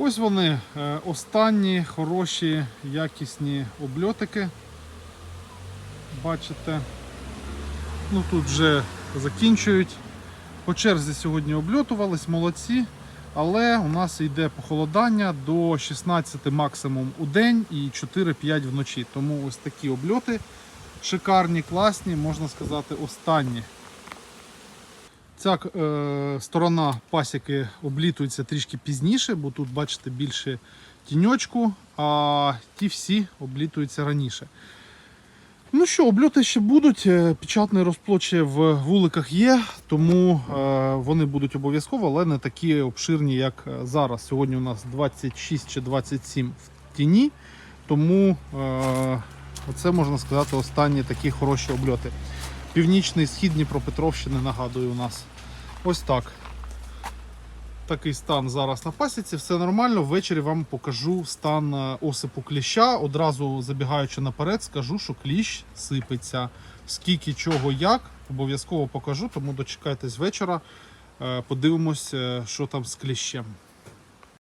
Ось вони, е, останні хороші, якісні обльотики. Бачите. Ну тут вже закінчують. По черзі сьогодні обльотувались, молодці. Але у нас йде похолодання до 16 максимум у день і 4-5 вночі. Тому ось такі обльоти шикарні, класні, можна сказати, останні. Ця е, сторона пасіки облітується трішки пізніше, бо тут, бачите, більше тіньочку, а ті всі облітуються раніше. Ну що, обльоти ще будуть. е, Печатний розплод в вуликах є, тому е, вони будуть обов'язково, але не такі обширні, як е, зараз. Сьогодні у нас 26 чи 27 в тіні, тому це можна сказати останні такі хороші обльоти. Північний схід Дніпропетровщини нагадую у нас. Ось так. Такий стан зараз на пасіці, все нормально. Ввечері вам покажу стан е, осипу кліща. Одразу забігаючи наперед, скажу, що кліщ сипеться. Скільки, чого, як, обов'язково покажу, тому дочекайтесь вечора. Е, Подивимось, е, що там з кліщем.